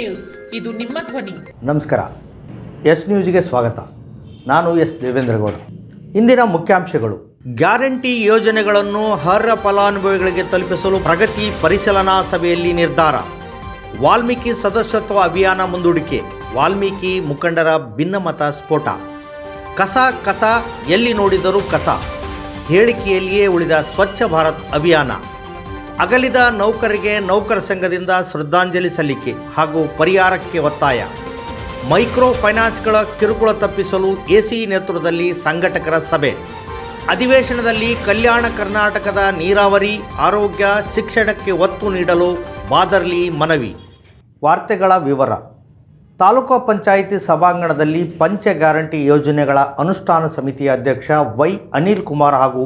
News. ಇದು ನಿಮ್ಮ ಧ್ವನಿ. ನಮಸ್ಕಾರ. ಎಸ್ ನ್ಯೂಸ್ಗೆ ಸ್ವಾಗತ. ನಾನು ಎಸ್ ದೇವೇಂದ್ರಗೌಡ. ಇಂದಿನ ಮುಖ್ಯಾಂಶಗಳು. ಗ್ಯಾರಂಟಿ ಯೋಜನೆಗಳನ್ನು ಅರ್ಹ ಫಲಾನುಭವಿಗಳಿಗೆ ತಲುಪಿಸಲು ಪ್ರಗತಿ ಪರಿಶೀಲನಾ ಸಭೆಯಲ್ಲಿ ನಿರ್ಧಾರ. ವಾಲ್ಮೀಕಿ ಸದಸ್ಯತ್ವ ಅಭಿಯಾನ ಮುಂದೂಡಿಕೆ. ವಾಲ್ಮೀಕಿ ಮುಖಂಡರ ಭಿನ್ನಮತ ಸ್ಫೋಟ. ಕಸ ಕಸ, ಎಲ್ಲಿ ನೋಡಿದರೂ ಕಸ. ಹೇಳಿಕೆಯಲ್ಲಿಯೇ ಉಳಿದ ಸ್ವಚ್ಛ ಭಾರತ್ ಅಭಿಯಾನ. ಅಗಲಿದ ನೌಕರಿಗೆ ನೌಕರ ಸಂಘದಿಂದ ಶ್ರದ್ಧಾಂಜಲಿ ಸಲ್ಲಿಕೆ ಹಾಗೂ ಪರಿಹಾರಕ್ಕೆ ಒತ್ತಾಯ. ಮೈಕ್ರೋ ಫೈನಾನ್ಸ್ಗಳ ಕಿರುಕುಳ ತಪ್ಪಿಸಲು ಎಸಿ ನೇತೃತ್ವದಲ್ಲಿ ಸಂಘಟಕರ ಸಭೆ. ಅಧಿವೇಶನದಲ್ಲಿ ಕಲ್ಯಾಣ ಕರ್ನಾಟಕದ ನೀರಾವರಿ, ಆರೋಗ್ಯ, ಶಿಕ್ಷಣಕ್ಕೆ ಒತ್ತು ನೀಡಲು ಬಾದರ್ಲಿ ಮನವಿ. ವಾರ್ತೆಗಳ ವಿವರ. ತಾಲೂಕು ಪಂಚಾಯಿತಿ ಸಭಾಂಗಣದಲ್ಲಿ ಪಂಚ ಗ್ಯಾರಂಟಿ ಯೋಜನೆಗಳ ಅನುಷ್ಠಾನ ಸಮಿತಿಯ ಅಧ್ಯಕ್ಷ ವೈ ಅನಿಲ್ ಕುಮಾರ್ ಹಾಗೂ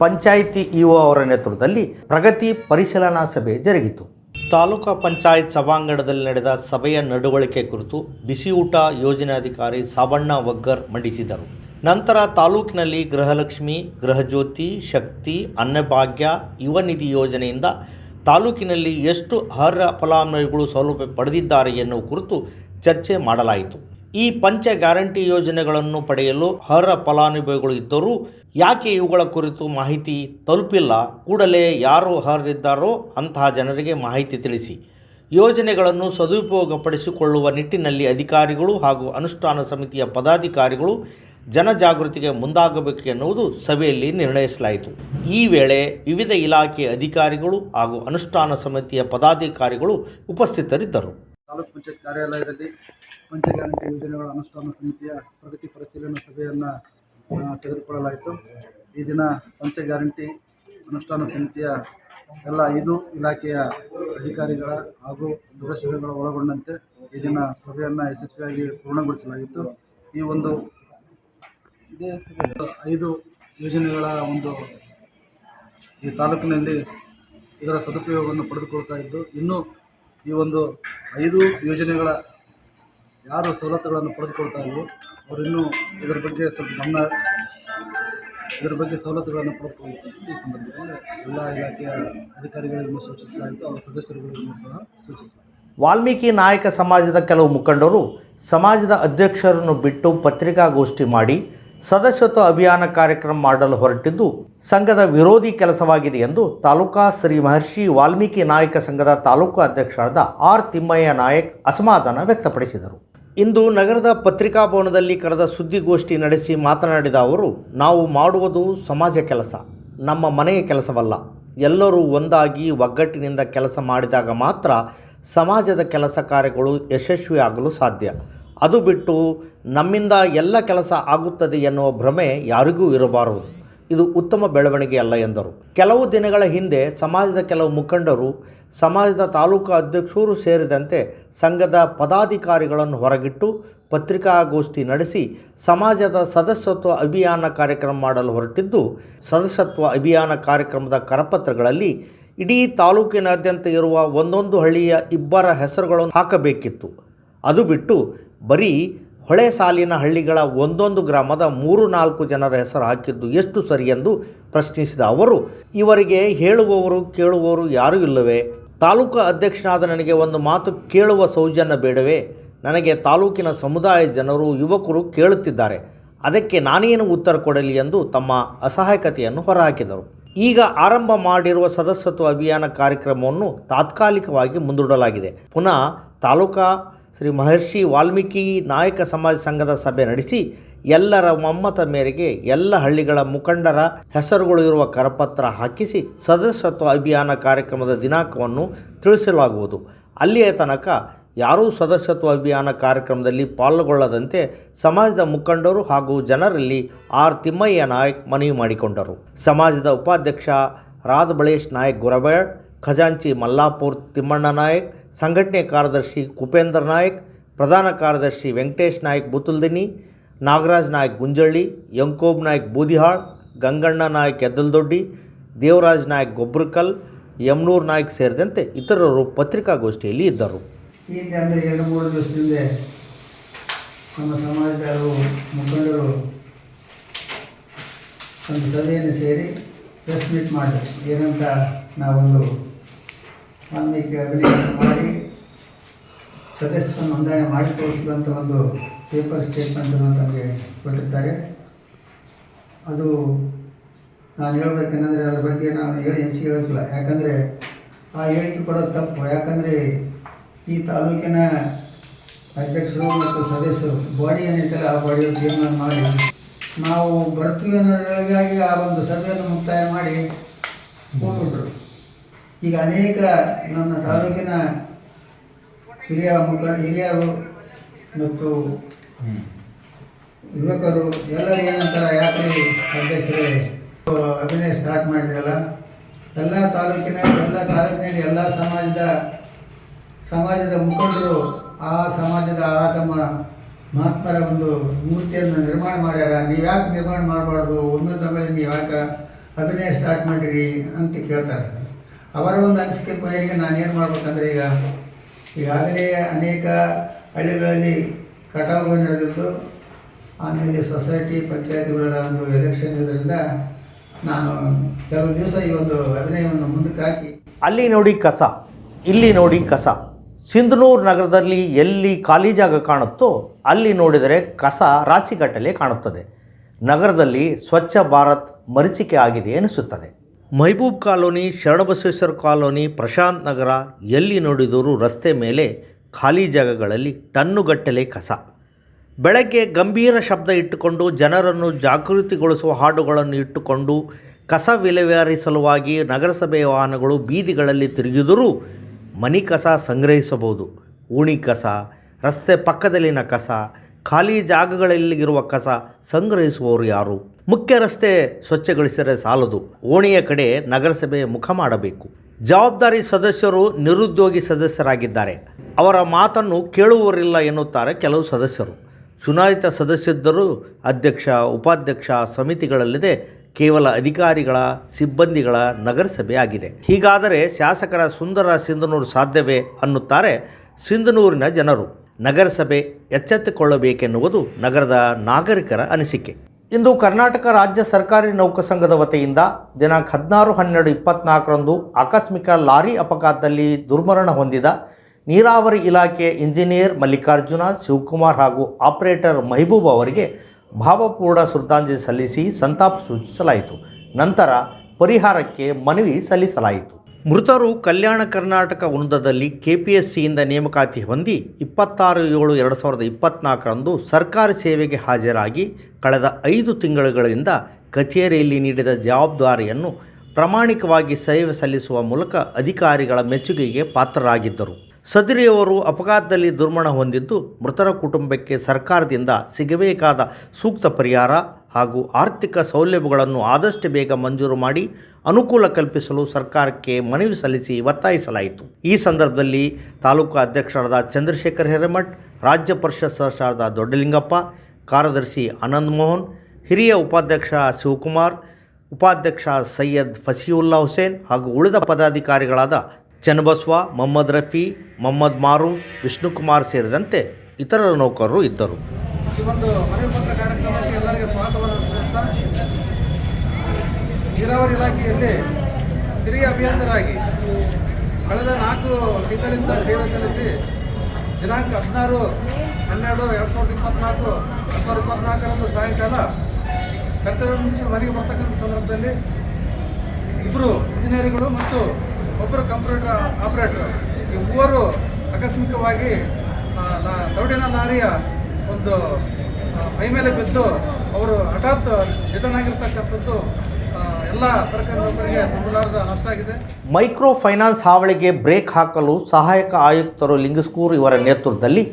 ಪಂಚಾಯಿತಿ ಇಒ ಅವರ ನೇತೃತ್ವದಲ್ಲಿ ಪ್ರಗತಿ ಪರಿಶೀಲನಾ ಸಭೆ ಜರುಗಿತು. ತಾಲೂಕಾ ಪಂಚಾಯತ್ ಸಭಾಂಗಣದಲ್ಲಿ ನಡೆದ ಸಭೆಯ ನಡವಳಿಕೆ ಕುರಿತು ಬಿಸಿಯೂಟ ಯೋಜನಾಧಿಕಾರಿ ಸಾಬಣ್ಣ ವಗ್ಗರ್ ಮಂಡಿಸಿದರು. ನಂತರ ತಾಲೂಕಿನಲ್ಲಿ ಗೃಹಲಕ್ಷ್ಮಿ, ಗೃಹಜ್ಯೋತಿ, ಶಕ್ತಿ, ಅನ್ನಭಾಗ್ಯ, ಯುವ ನಿಧಿ ಯೋಜನೆಯಿಂದ ತಾಲೂಕಿನಲ್ಲಿ ಎಷ್ಟು ಅರ್ಹ ಫಲಾನುಭವಿಗಳು ಸೌಲಭ್ಯ ಪಡೆದಿದ್ದಾರೆ ಎನ್ನುವ ಕುರಿತು ಚರ್ಚೆ ಮಾಡಲಾಯಿತು. ಈ ಪಂಚ ಗ್ಯಾರಂಟಿ ಯೋಜನೆಗಳನ್ನು ಪಡೆಯಲು ಅರ್ಹ ಫಲಾನುಭವಿಗಳು ಇದ್ದರೂ ಯಾಕೆ ಇವುಗಳ ಕುರಿತು ಮಾಹಿತಿ ತಲುಪಿಲ್ಲ? ಕೂಡಲೇ ಯಾರು ಅರ್ಹರಿದ್ದಾರೋ ಅಂತಹ ಜನರಿಗೆ ಮಾಹಿತಿ ತಿಳಿಸಿ. ಯೋಜನೆಗಳನ್ನು ಸದುಪಯೋಗಪಡಿಸಿಕೊಳ್ಳುವ ನಿಟ್ಟಿನಲ್ಲಿ ಅಧಿಕಾರಿಗಳು ಹಾಗೂ ಅನುಷ್ಠಾನ ಸಮಿತಿಯ ಪದಾಧಿಕಾರಿಗಳು ಜನಜಾಗೃತಿಗೆ ಮುಂದಾಗಬೇಕು ಎನ್ನುವುದು ಸಭೆಯಲ್ಲಿ ನಿರ್ಣಯಿಸಲಾಯಿತು. ಈ ವೇಳೆ ವಿವಿಧ ಇಲಾಖೆಯ ಅಧಿಕಾರಿಗಳು ಹಾಗೂ ಅನುಷ್ಠಾನ ಸಮಿತಿಯ ಪದಾಧಿಕಾರಿಗಳು ಉಪಸ್ಥಿತರಿದ್ದರು. ತಾಲೂಕು ಪಂಚಾಯತ್ ಕಾರ್ಯಾಲಯದಲ್ಲಿ ಪಂಚ ಯೋಜನೆಗಳ ಅನುಷ್ಠಾನ ಸಮಿತಿಯ ಪ್ರಗತಿ ಪರಿಶೀಲನಾ ಸಭೆಯನ್ನು ತೆಗೆದುಕೊಳ್ಳಲಾಯಿತು. ಈ ದಿನ ಪಂಚ ಗ್ಯಾರಂಟಿ ಅನುಷ್ಠಾನ ಸಮಿತಿಯ ಎಲ್ಲ ಐದು ಇಲಾಖೆಯ ಅಧಿಕಾರಿಗಳ ಹಾಗೂ ಸದಸ್ಯರುಗಳ ಒಳಗೊಂಡಂತೆ ಈ ದಿನ ಸಭೆಯನ್ನು ಯಶಸ್ವಿಯಾಗಿ ಪೂರ್ಣಗೊಳಿಸಲಾಗಿತ್ತು. ಈ ಒಂದು ಐದು ಯೋಜನೆಗಳ ಒಂದು ಈ ತಾಲೂಕಿನಲ್ಲಿ ಇದರ ಸದುಪಯೋಗವನ್ನು ಪಡೆದುಕೊಳ್ತಾ ಇದ್ದು, ಇನ್ನೂ ಈ ಒಂದು ಐದು ಯೋಜನೆಗಳ ಯಾರು ಸವಲತ್ತುಗಳನ್ನು ಪಡೆದುಕೊಳ್ತಾ ಇಲ್ವೋ ಅವರು ಇನ್ನೂ ಇದರ ಬಗ್ಗೆ ಸ್ವಲ್ಪ ಗಮನ ಇದರ ಬಗ್ಗೆ ಸವಲತ್ತುಗಳನ್ನು ಪಡೆದುಕೊಳ್ಳುತ್ತೆ ಈ ಸಂದರ್ಭದಲ್ಲಿ ಎಲ್ಲ ಇಲಾಖೆಯ ಅಧಿಕಾರಿಗಳಿಗೂ ಸೂಚಿಸಲಾಯಿತು, ಅವರ ಸದಸ್ಯರುಗಳಿಗೂ ಸಹ ಸೂಚಿಸಲಾಯಿತು. ವಾಲ್ಮೀಕಿ ನಾಯಕ ಸಮಾಜದ ಕೆಲವು ಮುಖಂಡರು ಸಮಾಜದ ಅಧ್ಯಕ್ಷರನ್ನು ಬಿಟ್ಟು ಪತ್ರಿಕಾಗೋಷ್ಠಿ ಮಾಡಿ ಸದಸ್ಯತ್ವ ಅಭಿಯಾನ ಕಾರ್ಯಕ್ರಮ ಮಾಡಲು ಹೊರಟಿದ್ದು, ಸಂಘದ ವಿರೋಧಿ ಕೆಲಸವಾಗಿದೆ ಎಂದು ತಾಲೂಕಾ ಶ್ರೀ ಮಹರ್ಷಿ ವಾಲ್ಮೀಕಿ ನಾಯಕ ಸಂಘದ ತಾಲೂಕು ಅಧ್ಯಕ್ಷರಾದ ಆರ್ ತಿಮ್ಮಯ್ಯ ನಾಯಕ್ ಅಸಮಾಧಾನ ವ್ಯಕ್ತಪಡಿಸಿದರು. ಇಂದು ನಗರದ ಪತ್ರಿಕಾ ಭವನದಲ್ಲಿ ಕರೆದ ಸುದ್ದಿಗೋಷ್ಠಿ ನಡೆಸಿ ಮಾತನಾಡಿದ ಅವರು, ನಾವು ಮಾಡುವುದು ಸಮಾಜ ಕೆಲಸ, ನಮ್ಮ ಮನೆಯ ಕೆಲಸವಲ್ಲ. ಎಲ್ಲರೂ ಒಂದಾಗಿ ಒಗ್ಗಟ್ಟಿನಿಂದ ಕೆಲಸ ಮಾಡಿದಾಗ ಮಾತ್ರ ಸಮಾಜದ ಕೆಲಸ ಕಾರ್ಯಗಳು ಯಶಸ್ವಿಯಾಗಲು ಸಾಧ್ಯ. ಅದು ಬಿಟ್ಟು ನಮ್ಮಿಂದ ಎಲ್ಲ ಕೆಲಸ ಆಗುತ್ತದೆ ಎನ್ನುವ ಭ್ರಮೆ ಯಾರಿಗೂ ಇರಬಾರದು. ಇದು ಉತ್ತಮ ಬೆಳವಣಿಗೆ ಅಲ್ಲ ಎಂದರು. ಕೆಲವು ದಿನಗಳ ಹಿಂದೆ ಸಮಾಜದ ಕೆಲವು ಮುಖಂಡರು, ಸಮಾಜದ ತಾಲೂಕು ಅಧ್ಯಕ್ಷರು ಸೇರಿದಂತೆ ಸಂಘದ ಪದಾಧಿಕಾರಿಗಳನ್ನು ಹೊರಗಿಟ್ಟು ಪತ್ರಿಕಾಗೋಷ್ಠಿ ನಡೆಸಿ ಸಮಾಜದ ಸದಸ್ಯತ್ವ ಅಭಿಯಾನ ಕಾರ್ಯಕ್ರಮ ಮಾಡಲು ಹೊರಟಿದ್ದು, ಸದಸ್ಯತ್ವ ಅಭಿಯಾನ ಕಾರ್ಯಕ್ರಮದ ಕರಪತ್ರಗಳಲ್ಲಿ ಇಡೀ ತಾಲೂಕಿನಾದ್ಯಂತ ಇರುವ ಒಂದೊಂದು ಹಳ್ಳಿಯ ಇಬ್ಬರ ಹೆಸರುಗಳನ್ನು ಹಾಕಬೇಕಿತ್ತು. ಅದು ಬಿಟ್ಟು ಬರೀ ಹೊಳೆ ಸಾಲಿನ ಹಳ್ಳಿಗಳ ಒಂದೊಂದು ಗ್ರಾಮದ ಮೂರು ನಾಲ್ಕು ಜನರ ಹೆಸರು ಹಾಕಿದ್ದು ಎಷ್ಟು ಸರಿ ಎಂದು ಪ್ರಶ್ನಿಸಿದ ಅವರು, ಇವರಿಗೆ ಹೇಳುವವರು ಕೇಳುವವರು ಯಾರೂ ಇಲ್ಲವೇ? ತಾಲೂಕು ಅಧ್ಯಕ್ಷನಾದ ನನಗೆ ಒಂದು ಮಾತು ಕೇಳುವ ಸೌಜನ್ಯ ಬೇಡವೇ? ನನಗೆ ತಾಲೂಕಿನ ಸಮುದಾಯ ಜನರು, ಯುವಕರು ಕೇಳುತ್ತಿದ್ದಾರೆ. ಅದಕ್ಕೆ ನಾನೇನು ಉತ್ತರ ಕೊಡಲಿ ಎಂದು ತಮ್ಮ ಅಸಹಾಯಕತೆಯನ್ನು ಹೊರಹಾಕಿದರು. ಈಗ ಆರಂಭ ಮಾಡಿರುವ ಸದಸ್ಯತ್ವ ಅಭಿಯಾನ ಕಾರ್ಯಕ್ರಮವನ್ನು ತಾತ್ಕಾಲಿಕವಾಗಿ ಮುಂದೂಡಲಾಗಿದೆ. ಪುನಃ ತಾಲೂಕಾ ಶ್ರೀ ಮಹರ್ಷಿ ವಾಲ್ಮೀಕಿ ನಾಯಕ ಸಮಾಜ ಸಂಘದ ಸಭೆ ನಡೆಸಿ ಎಲ್ಲರ ಮಮ್ಮತ ಮೇರೆಗೆ ಎಲ್ಲ ಹಳ್ಳಿಗಳ ಮುಖಂಡರ ಹೆಸರುಗಳು ಇರುವ ಕರಪತ್ರ ಹಾಕಿಸಿ ಸದಸ್ಯತ್ವ ಅಭಿಯಾನ ಕಾರ್ಯಕ್ರಮದ ದಿನಾಂಕವನ್ನು ತಿಳಿಸಲಾಗುವುದು. ಅಲ್ಲಿಯ ತನಕ ಯಾರೂ ಸದಸ್ಯತ್ವ ಅಭಿಯಾನ ಕಾರ್ಯಕ್ರಮದಲ್ಲಿ ಪಾಲ್ಗೊಳ್ಳದಂತೆ ಸಮಾಜದ ಮುಖಂಡರು ಹಾಗೂ ಜನರಲ್ಲಿ ಆರ್ ತಿಮ್ಮಯ್ಯ ನಾಯಕ್ ಮನವಿ ಮಾಡಿಕೊಂಡರು. ಸಮಾಜದ ಉಪಾಧ್ಯಕ್ಷ ರಾಧ ಬಳೇಶ್ ನಾಯಕ್ ಗುರಬೇಳ್ ಖಜಾಂಚಿ ಮಲ್ಲಾಪುರ್ ತಿಮ್ಮಣ್ಣ ನಾಯಕ್, ಸಂಘಟನೆ ಕಾರ್ಯದರ್ಶಿ ಕುಪೇಂದ್ರ ನಾಯಕ್, ಪ್ರಧಾನ ಕಾರ್ಯದರ್ಶಿ ವೆಂಕಟೇಶ್ ನಾಯಕ್ ಬುತುಲ್ದಿನಿ, ನಾಗರಾಜ್ ನಾಯಕ್ ಗುಂಜಳ್ಳಿ, ಯಂಕೋಬ್ ನಾಯಕ್ ಬೂದಿಹಾಳ್, ಗಂಗಣ್ಣ ನಾಯಕ್ ಎದ್ದಲ್ದೊಡ್ಡಿ, ದೇವರಾಜ್ ನಾಯಕ್ ಗೊಬ್ರಕಲ್, ಯಮ್ನೂರ್ ನಾಯಕ್ ಸೇರಿದಂತೆ ಇತರರು ಪತ್ರಿಕಾಗೋಷ್ಠಿಯಲ್ಲಿ ಇದ್ದರು. ನಮ್ಮ ಸಮಾಜದ ಹಲವು ಮುಖಂಡರು ಒಂದು ಸಭೆಯನ್ನು ಸೇರಿ ಪ್ರೆಸ್ ಮೀಟ್ ಮಾಡಿದ್ರು. ಏನಂತ ನಾವೊಂದು ವಾಲ್ಮೀಕಿ ಅಭಿನಯ ಮಾಡಿ ಸದಸ್ಯರ ನೋಂದಣಿ ಮಾಡಿಕೊಳ್ತೀವಿ ಅಂತ ಒಂದು ಪೇಪರ್ ಸ್ಟೇಟ್ಮೆಂಟನ್ನು ತಮಗೆ ಕೊಟ್ಟಿರ್ತಾರೆ ಅದು ನಾನು ಹೇಳ್ಬೇಕಂದ್ರೆ ಅದರ ಬಗ್ಗೆ ನಾನು ಹೇಳಿ ಹೆಚ್ಚಿಗೆ ಹೇಳೋಕ್ಕಿಲ್ಲ. ಯಾಕಂದರೆ ಆ ಹೇಳಿಕೆ ಕೊಡೋದು ತಪ್ಪು. ಯಾಕಂದರೆ ಈ ತಾಲೂಕಿನ ಅಧ್ಯಕ್ಷರು ಮತ್ತು ಸದಸ್ಯರು ಬಾಡಿ ಏನೈತಲ್ಲ ಆ ಬಾಡಿಯ ತೀರ್ಮಾನ ಮಾಡಿ, ನಾವು ಬರ್ತೀವಿ ಅನ್ನೋದ್ರೊಳಗಾಗಿ ಆ ಒಂದು ಸಭೆಯನ್ನು ಮುಕ್ತಾಯ ಮಾಡಿ ಈಗ ಅನೇಕ ನನ್ನ ತಾಲೂಕಿನ ಹಿರಿಯ ಮುಖ ಹಿರಿಯರು ಮತ್ತು ಯುವಕರು, ಎಲ್ಲರೂ ಏನಂತಾರ ಯಾತ್ರೆ ಅಧ್ಯಕ್ಷರೇ, ಅಭಿನಯ ಸ್ಟಾರ್ಟ್ ಮಾಡಿದ್ರಲ್ಲ, ಎಲ್ಲ ತಾಲೂಕಿನ, ಎಲ್ಲ ತಾಲೂಕಿನಲ್ಲಿ ಎಲ್ಲ ಸಮಾಜದ ಸಮಾಜದ ಮುಖಂಡರು ಆ ಸಮಾಜದ, ಆ ತಮ್ಮ ಮಹಾತ್ಮರ ಒಂದು ಮೂರ್ತಿಯನ್ನು ನಿರ್ಮಾಣ ಮಾಡ್ಯಾರ. ನೀವು ಯಾಕೆ ನಿರ್ಮಾಣ ಮಾಡಬಾರ್ದು? ಒಂದೊಂದು ಆಮೇಲೆ ನೀವು ಯಾಕೆ ಅಭಿನಯ ಸ್ಟಾರ್ಟ್ ಮಾಡಿರಿ ಅಂತ ಕೇಳ್ತಾರೆ. ಅವರ ಒಂದು ಅನಿಸಿಕೆ ಮೇರೆಗೆ ನಾನೇನು ಮಾಡಬೇಕಂದ್ರೆ ಈಗ, ಈಗಾಗಲೇ ಅನೇಕ ಹಳ್ಳಿಗಳಲ್ಲಿ ಕಟಾವು ನಡೆದಿದ್ದು ಆಮೇಲೆ ಸೊಸೈಟಿ ಪಂಚಾಯತಿಗಳ ಒಂದು ಎಲೆಕ್ಷನ್ ಇದರಿಂದ ನಾನು ಕೆಲವು ದಿವಸ ಈ ಒಂದು ಅಭಿನಯವನ್ನು ಮುಂದಕ್ಕೆ ಹಾಕಿ. ಅಲ್ಲಿ ನೋಡಿ ಕಸ, ಇಲ್ಲಿ ನೋಡಿ ಕಸ. ಸಿಂಧನೂರು ನಗರದಲ್ಲಿ ಎಲ್ಲಿ ಖಾಲಿ ಜಾಗ ಕಾಣುತ್ತೋ ಅಲ್ಲಿ ನೋಡಿದರೆ ಕಸ ರಾಶಿಗಟ್ಟಲೆ ಕಾಣುತ್ತದೆ. ನಗರದಲ್ಲಿ ಸ್ವಚ್ಛ ಭಾರತ್ ಮರಿಚಿಕೆ ಆಗಿದೆ ಎನಿಸುತ್ತದೆ. ಮೈಬೂಬ್ ಕಾಲೋನಿ, ಶರಣಬಸವೇಶ್ವರ ಕಾಲೋನಿ, ಪ್ರಶಾಂತ್ ನಗರ ಎಲ್ಲಿ ನೋಡಿದರೂ ರಸ್ತೆ ಮೇಲೆ ಖಾಲಿ ಜಾಗಗಳಲ್ಲಿ ಟನ್ನುಗಟ್ಟಲೆ ಕಸ. ಬೆಳಗ್ಗೆ ಗಂಭೀರ ಶಬ್ದ ಇಟ್ಟುಕೊಂಡು ಜನರನ್ನು ಜಾಗೃತಿಗೊಳಿಸುವ ಹಾಡುಗಳನ್ನು ಇಟ್ಟುಕೊಂಡು ಕಸ ವಿಲೇವಾರಿ ಸಲುವಾಗಿ ನಗರಸಭೆ ವಾಹನಗಳು ಬೀದಿಗಳಲ್ಲಿ ತಿರುಗಿದರೂ ಮನಿ ಕಸ ಸಂಗ್ರಹಿಸಬಹುದು. ಊಣಿ ಕಸ, ರಸ್ತೆ ಪಕ್ಕದಲ್ಲಿನ ಕಸ, ಖಾಲಿ ಜಾಗಗಳಲ್ಲಿರುವ ಕಸ ಸಂಗ್ರಹಿಸುವವರು ಯಾರು? ಮುಖ್ಯ ರಸ್ತೆ ಸ್ವಚ್ಛಗೊಳಿಸಿದರೆ ಸಾಲದು. ಓಣಿಯ ಕಡೆ ನಗರಸಭೆ ಮುಖ ಮಾಡಬೇಕು. ಜವಾಬ್ದಾರಿ ಸದಸ್ಯರು ನಿರುದ್ಯೋಗಿ ಸದಸ್ಯರಾಗಿದ್ದಾರೆ. ಅವರ ಮಾತನ್ನು ಕೇಳುವರಿಲ್ಲ ಎನ್ನುತ್ತಾರೆ ಕೆಲವು ಸದಸ್ಯರು. ಚುನಾಯಿತ ಸದಸ್ಯರಿದ್ದರೂ ಅಧ್ಯಕ್ಷ, ಉಪಾಧ್ಯಕ್ಷ ಸಮಿತಿಗಳಲ್ಲದೆ. ಕೇವಲ ಅಧಿಕಾರಿಗಳ, ಸಿಬ್ಬಂದಿಗಳ ನಗರಸಭೆ ಆಗಿದೆ. ಹೀಗಾದರೆ ಶಾಸಕರ ಸುಂದರ ಸಿಂಧನೂರು ಸಾಧ್ಯವೇ ಅನ್ನುತ್ತಾರೆ ಸಿಂಧನೂರಿನ ಜನರು. ನಗರಸಭೆ ಎಚ್ಚೆತ್ತುಕೊಳ್ಳಬೇಕೆನ್ನುವುದು ನಗರದ ನಾಗರಿಕರ ಅನಿಸಿಕೆ. ಇಂದು ಕರ್ನಾಟಕ ರಾಜ್ಯ ಸರ್ಕಾರಿ ನೌಕ ಸಂಘದ ವತಿಯಿಂದ ದಿನಾಂಕ ಹದಿನಾರು ಹನ್ನೆರಡು ಇಪ್ಪತ್ನಾಲ್ಕರಂದು ಆಕಸ್ಮಿಕ ಲಾರಿ ಅಪಘಾತದಲ್ಲಿ ದುರ್ಮರಣ ಹೊಂದಿದ ನೀರಾವರಿ ಇಲಾಖೆಯ ಇಂಜಿನಿಯರ್ ಮಲ್ಲಿಕಾರ್ಜುನ, ಶಿವಕುಮಾರ್ ಹಾಗೂ ಆಪರೇಟರ್ ಮಹಿಬೂಬ್ ಅವರಿಗೆ ಭಾವಪೂರ್ಣ ಶ್ರದ್ಧಾಂಜಲಿ ಸಲ್ಲಿಸಿ ಸಂತಾಪ ಸೂಚಿಸಲಾಯಿತು. ನಂತರ ಪರಿಹಾರಕ್ಕೆ ಮನವಿ ಸಲ್ಲಿಸಲಾಯಿತು. ಮೃತರು ಕಲ್ಯಾಣ ಕರ್ನಾಟಕ ವೃಂದದಲ್ಲಿ ಕೆ ಪಿ ಎಸ್ ಸಿಯಿಂದ ನೇಮಕಾತಿ ಹೊಂದಿ ಇಪ್ಪತ್ತಾರು ಏಳು ಎರಡು ಸಾವಿರದ ಇಪ್ಪತ್ನಾಲ್ಕರಂದು ಸರ್ಕಾರಿ ಸೇವೆಗೆ ಹಾಜರಾಗಿ ಕಳೆದ ಐದು ತಿಂಗಳುಗಳಿಂದ ಕಚೇರಿಯಲ್ಲಿ ನೀಡಿದ ಜವಾಬ್ದಾರಿಯನ್ನು ಪ್ರಾಮಾಣಿಕವಾಗಿ ಸೇವೆ ಸಲ್ಲಿಸುವ ಮೂಲಕ ಅಧಿಕಾರಿಗಳ ಮೆಚ್ಚುಗೆಗೆ ಪಾತ್ರರಾಗಿದ್ದರು. ಸದರಿಯವರು ಅಪಘಾತದಲ್ಲಿ ದುರ್ಮರಣ ಹೊಂದಿದ್ದು ಮೃತರ ಕುಟುಂಬಕ್ಕೆ ಸರ್ಕಾರದಿಂದ ಸಿಗಬೇಕಾದ ಸೂಕ್ತ ಪರಿಹಾರ ಹಾಗೂ ಆರ್ಥಿಕ ಸೌಲಭ್ಯಗಳನ್ನು ಆದಷ್ಟು ಬೇಗ ಮಂಜೂರು ಮಾಡಿ ಅನುಕೂಲ ಕಲ್ಪಿಸಲು ಸರ್ಕಾರಕ್ಕೆ ಮನವಿ ಸಲ್ಲಿಸಿ ಒತ್ತಾಯಿಸಲಾಯಿತು. ಈ ಸಂದರ್ಭದಲ್ಲಿ ತಾಲೂಕು ಅಧ್ಯಕ್ಷರಾದ ಚಂದ್ರಶೇಖರ್ ಹಿರೇಮಠ್, ರಾಜ್ಯ ಪರಿಷತ್ ಸದಸ್ಯರಾದ ದೊಡ್ಡಲಿಂಗಪ್ಪ, ಕಾರ್ಯದರ್ಶಿ ಆನಂದ್ ಮೋಹನ್, ಹಿರಿಯ ಉಪಾಧ್ಯಕ್ಷ ಶಿವಕುಮಾರ್, ಉಪಾಧ್ಯಕ್ಷ ಸೈಯದ್ ಫಸೀವುಲ್ಲಾ ಹುಸೇನ್ ಹಾಗೂ ಉಳಿದ ಪದಾಧಿಕಾರಿಗಳಾದ ಚನ್ನಬಸವ, ಮೊಹಮ್ಮದ್ ರಫಿ, ಮೊಹಮ್ಮದ್ ಮಾರೂಫ್, ವಿಷ್ಣುಕುಮಾರ್ ಸೇರಿದಂತೆ ಇತರ ನೌಕರರು ಇದ್ದರು. ಈ ಒಂದು ಕಾರ್ಯಕ್ರಮಕ್ಕೆ ಸ್ವಾಗತವನ್ನು ನೀರಾವರಿ ಇಲಾಖೆಯಲ್ಲಿ ಹಿರಿಯ ಅಭಿಯಂತರಾಗಿ ಕಳೆದ ನಾಲ್ಕು ತಿಂಗಳಿಂದ ಸೇವೆ ಸಲ್ಲಿಸಿ ದಿನಾಂಕ ಹದಿನಾರು, ಹನ್ನೆರಡು, ಎರಡು ಸಾವಿರದ ಇಪ್ಪತ್ನಾಲ್ಕು, ಎರಡು ಸಾವಿರದ ಇಪ್ಪತ್ನಾಲ್ಕರಂದು ಸಾಯಂಕಾಲ ಕರ್ತವ್ಯ ಮುಗಿಸಿ ಮನೆಗೆ ಬರ್ತಕ್ಕಂಥ ಸಂದರ್ಭದಲ್ಲಿ ಇಬ್ಬರು ಇಂಜಿನಿಯರ್ಗಳು ಮತ್ತು ಒಬ್ಬರು ಕಂಪ್ಯೂಟರ್ ಆಪರೇಟರ್, ಈ ಮೂವರು ಆಕಸ್ಮಿಕವಾಗಿ ದೌಡಿನ ಲಾರಿಯ ಒಂದು ಮೈ ಮೇಲೆ ಬಿದ್ದು ಅವರು ಹಠಾತ್ ನಿಧನಾಗಿರ್ತಕ್ಕಂಥದ್ದು ಎಲ್ಲ ಸರ್ಕಾರಿ ನೌಕರಿಗೆ ತುಂಬಲಾರದ ನಷ್ಟ ಆಗಿದೆ. ಮೈಕ್ರೋ ಫೈನಾನ್ಸ್ ಹಾವಳಿಗೆ ಬ್ರೇಕ್ ಹಾಕಲು ಸಹಾಯಕ ಆಯುಕ್ತರು ಲಿಂಗಸ್ಕೂರ್ ಇವರ ನೇತೃತ್ವದಲ್ಲಿ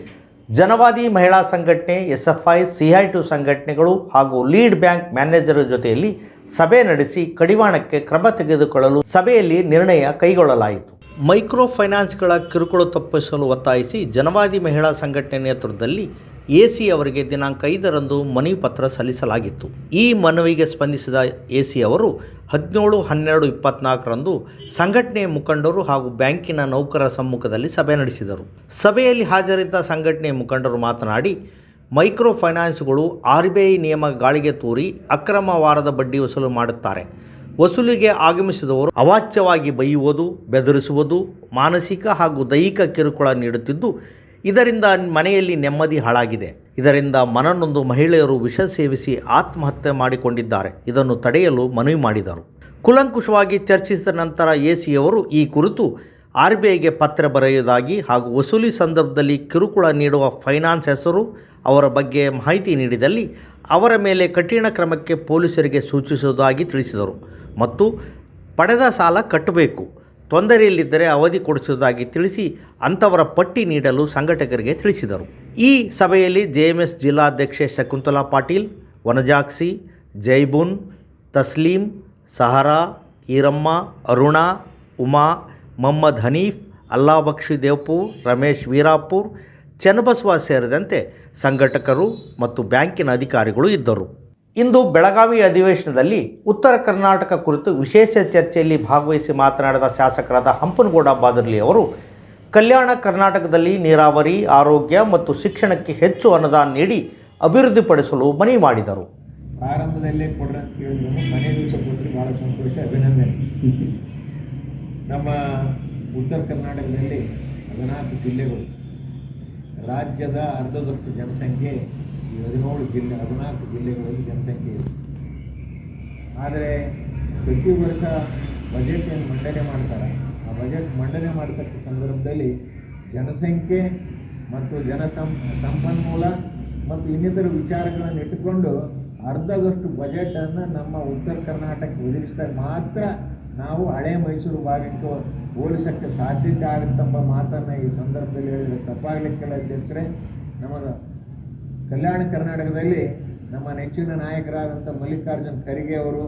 ಜನವಾದಿ ಮಹಿಳಾ ಸಂಘಟನೆ, ಎಸ್ಎಫ್ಐ ಸಿಐಟು ಸಂಘಟನೆಗಳು ಹಾಗೂ ಲೀಡ್ ಬ್ಯಾಂಕ್ ಮ್ಯಾನೇಜರ್ ಜೊತೆಯಲ್ಲಿ ಸಭೆ ನಡೆಸಿ ಕಡಿವಾಣಕ್ಕೆ ಕ್ರಮ ತೆಗೆದುಕೊಳ್ಳಲು ಸಭೆಯಲ್ಲಿ ನಿರ್ಣಯ ಕೈಗೊಳ್ಳಲಾಯಿತು. ಮೈಕ್ರೋ ಫೈನಾನ್ಸ್ಗಳ ಕಿರುಕುಳ ತಪ್ಪಿಸಲು ಒತ್ತಾಯಿಸಿ ಜನವಾದಿ ಮಹಿಳಾ ಸಂಘಟನೆ ನೇತೃತ್ವದಲ್ಲಿ ಎಸಿ ಅವರಿಗೆ ದಿನಾಂಕ ಐದರಂದು ಮನವಿ ಪತ್ರ ಸಲ್ಲಿಸಲಾಗಿತ್ತು. ಈ ಮನವಿಗೆ ಸ್ಪಂದಿಸಿದ ಎಸಿ ಅವರು ಹದಿನೇಳು ಹನ್ನೆರಡು ಇಪ್ಪತ್ನಾಲ್ಕರಂದು ಸಂಘಟನೆಯ ಮುಖಂಡರು ಹಾಗೂ ಬ್ಯಾಂಕಿನ ನೌಕರರ ಸಮ್ಮುಖದಲ್ಲಿ ಸಭೆ ನಡೆಸಿದರು. ಸಭೆಯಲ್ಲಿ ಹಾಜರಿದ್ದ ಸಂಘಟನೆಯ ಮುಖಂಡರು ಮಾತನಾಡಿ ಮೈಕ್ರೋ ಫೈನಾನ್ಸ್ಗಳು ಆರ್ ಬಿ ಐ ನಿಯಮ ಗಾಳಿಗೆ ತೂರಿ ಅಕ್ರಮ ವಾರದ ಬಡ್ಡಿ ವಸೂಲು ಮಾಡುತ್ತಾರೆ. ವಸೂಲಿಗೆ ಆಗಮಿಸಿದವರು ಅವಾಚ್ಯವಾಗಿ ಬೈಯುವುದು, ಬೆದರಿಸುವುದು, ಮಾನಸಿಕ ಹಾಗೂ ದೈಹಿಕ ಕಿರುಕುಳ ನೀಡುತ್ತಿದ್ದು, ಇದರಿಂದ ಮನೆಯಲ್ಲಿ ನೆಮ್ಮದಿ ಹಾಳಾಗಿದೆ. ಇದರಿಂದ ಮನನೊಂದು ಮಹಿಳೆಯರು ವಿಷ ಸೇವಿಸಿ ಆತ್ಮಹತ್ಯೆ ಮಾಡಿಕೊಂಡಿದ್ದಾರೆ. ಇದನ್ನು ತಡೆಯಲು ಮನವಿ ಮಾಡಿದರು. ಕುಲಂಕುಷವಾಗಿ ಚರ್ಚಿಸಿದ ನಂತರ ಎಸಿಯವರು ಈ ಕುರಿತು ಆರ್ ಬಿ ಐಗೆ ಪತ್ರ ಬರೆಯುವುದಾಗಿ ಹಾಗೂ ವಸೂಲಿ ಸಂದರ್ಭದಲ್ಲಿ ಕಿರುಕುಳ ನೀಡುವ ಫೈನಾನ್ಸ್ ಹೆಸರು ಅವರ ಬಗ್ಗೆ ಮಾಹಿತಿ ನೀಡಿದಲ್ಲಿ ಅವರ ಮೇಲೆ ಕಠಿಣ ಕ್ರಮಕ್ಕೆ ಪೊಲೀಸರಿಗೆ ಸೂಚಿಸುವುದಾಗಿ ತಿಳಿಸಿದರು. ಮತ್ತು ಪಡೆದ ಸಾಲ ಕಟ್ಟಬೇಕು. ತೊಂದರೆಯಲ್ಲಿದ್ದರೆ ಅವಧಿ ಕೊಡಿಸುವುದಾಗಿ ತಿಳಿಸಿ ಅಂಥವರ ಪಟ್ಟಿ ನೀಡಲು ಸಂಘಟಕರಿಗೆ ತಿಳಿಸಿದರು. ಈ ಸಭೆಯಲ್ಲಿ ಜೆ ಎಂ ಎಸ್ ಜಿಲ್ಲಾಧ್ಯಕ್ಷೆ ಶಕುಂತಲಾ ಪಾಟೀಲ್ ವನಜಾಕ್ಷಿ ಜೈಬುನ್, ತಸ್ಲೀಂ, ಸಹರಾ, ಈರಮ್ಮ, ಅರುಣಾ, ಉಮಾ ಮೊಹಮ್ಮದ್ ಹನೀಫ್ ಅಲ್ಲಾಬಕ್ಷಿ ದೇವ್ಪುರ್, ರಮೇಶ್ ವೀರಾಪುರ್, ಚನ್ನಬಸವ ಸೇರಿದಂತೆ ಸಂಘಟಕರು ಮತ್ತು ಬ್ಯಾಂಕಿನ ಅಧಿಕಾರಿಗಳು ಇದ್ದರು. ಇಂದು ಬೆಳಗಾವಿ ಅಧಿವೇಶನದಲ್ಲಿ ಉತ್ತರ ಕರ್ನಾಟಕ ಕುರಿತು ವಿಶೇಷ ಚರ್ಚೆಯಲ್ಲಿ ಭಾಗವಹಿಸಿ ಮಾತನಾಡಿದ ಶಾಸಕರಾದ ಹಂಪನಗೌಡ ಬಾದರ್ಲಿ ಅವರು, ಕಲ್ಯಾಣ ಕರ್ನಾಟಕದಲ್ಲಿ ನೀರಾವರಿ, ಆರೋಗ್ಯ ಮತ್ತು ಶಿಕ್ಷಣಕ್ಕೆ ಹೆಚ್ಚು ಅನುದಾನ ನೀಡಿ ಅಭಿವೃದ್ಧಿಪಡಿಸಲು ಮನವಿ ಮಾಡಿದರು. ಪ್ರಾರಂಭದಲ್ಲೇ ನಮ್ಮ ಉತ್ತರ ಕರ್ನಾಟಕದಲ್ಲಿ ಹದಿನಾಲ್ಕು ಜಿಲ್ಲೆಗಳು. ರಾಜ್ಯದ ಅರ್ಧದಷ್ಟು ಜನಸಂಖ್ಯೆ ಈ ಹದಿನೇಳು ಜಿಲ್ಲೆ, ಹದಿನಾಲ್ಕು ಜಿಲ್ಲೆಗಳಲ್ಲಿ ಜನಸಂಖ್ಯೆ ಇದೆ. ಆದರೆ ಪ್ರತಿ ವರ್ಷ ಬಜೆಟ್ ಏನು ಮಂಡನೆ ಮಾಡ್ತಾರೆ. ಆ ಬಜೆಟ್ ಮಂಡನೆ ಮಾಡತಕ್ಕ ಸಂದರ್ಭದಲ್ಲಿ ಜನಸಂಖ್ಯೆ ಮತ್ತು ಜನ ಸಂಪನ್ಮೂಲ ಮತ್ತು ಇನ್ನಿತರ ವಿಚಾರಗಳನ್ನು ಇಟ್ಟುಕೊಂಡು ಅರ್ಧದಷ್ಟು ಬಜೆಟನ್ನು ನಮ್ಮ ಉತ್ತರ ಕರ್ನಾಟಕಕ್ಕೆ ಒದಗಿಸಿದಾಗ ಮಾತ್ರ ನಾವು ಹಳೆ ಮೈಸೂರು ಭಾಗಕ್ಕೆ ಹೋಲಿಸೋಕ್ಕೆ ಸಾಧ್ಯತೆ ಆಗುತ್ತಂಬ ಮಾತನ್ನು ಈ ಸಂದರ್ಭದಲ್ಲಿ ಹೇಳಿದರೆ ತಪ್ಪಾಗಲಿಕ್ಕೆಲ್ಲ ಅಧ್ಯಕ್ಷರೇ ನಮ್ಮ ಕಲ್ಯಾಣ ಕರ್ನಾಟಕದಲ್ಲಿ ನಮ್ಮ ನೆಚ್ಚಿನ ನಾಯಕರಾದಂಥ ಮಲ್ಲಿಕಾರ್ಜುನ್ ಖರ್ಗೆ ಅವರು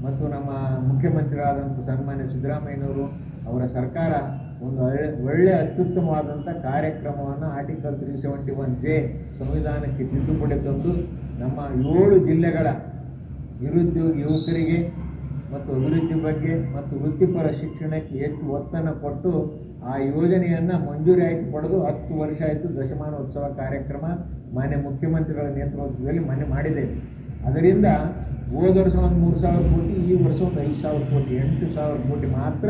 ಮತ್ತು ನಮ್ಮ ಮುಖ್ಯಮಂತ್ರಿಗಳಾದಂಥ ಸನ್ಮಾನ್ಯ ಸಿದ್ದರಾಮಯ್ಯನವರು ಅವರ ಸರ್ಕಾರ ಒಂದು ಒಳ್ಳೆ ಒಳ್ಳೆ ಅತ್ಯುತ್ತಮವಾದಂಥ ಕಾರ್ಯಕ್ರಮವನ್ನು article three seventy one J ಸಂವಿಧಾನಕ್ಕೆ ತಿದ್ದುಪಡಿ ತಂದು ನಮ್ಮ ಏಳು ಜಿಲ್ಲೆಗಳ ನಿರುದ್ಯೋಗಿ ಯುವಕರಿಗೆ ಮತ್ತು ಅಭಿವೃದ್ಧಿ ಬಗ್ಗೆ ಮತ್ತು ವೃತ್ತಿಪರ ಶಿಕ್ಷಣಕ್ಕೆ ಹೆಚ್ಚು ಒತ್ತನ್ನು ಕೊಟ್ಟು ಆ ಯೋಜನೆಯನ್ನು ಮಂಜೂರಿ ಆಯ್ತು ಪಡೆದು ಹತ್ತು ವರ್ಷ ಆಯಿತು ದಶಮಾನೋತ್ಸವ ಕಾರ್ಯಕ್ರಮ ಮಾನ್ಯ ಮುಖ್ಯಮಂತ್ರಿಗಳ ನೇತೃತ್ವದಲ್ಲಿ ಮನೆ ಮಾಡಿದ್ದೇವೆ. ಅದರಿಂದ ಹೋದ ವರ್ಷ ಒಂದು ಮೂರು ಸಾವಿರ ಕೋಟಿ, ಈ ವರ್ಷ ಒಂದು ಐದು ಸಾವಿರ ಕೋಟಿ, ಎಂಟು ಸಾವಿರ ಕೋಟಿ ಮಾತ್ರ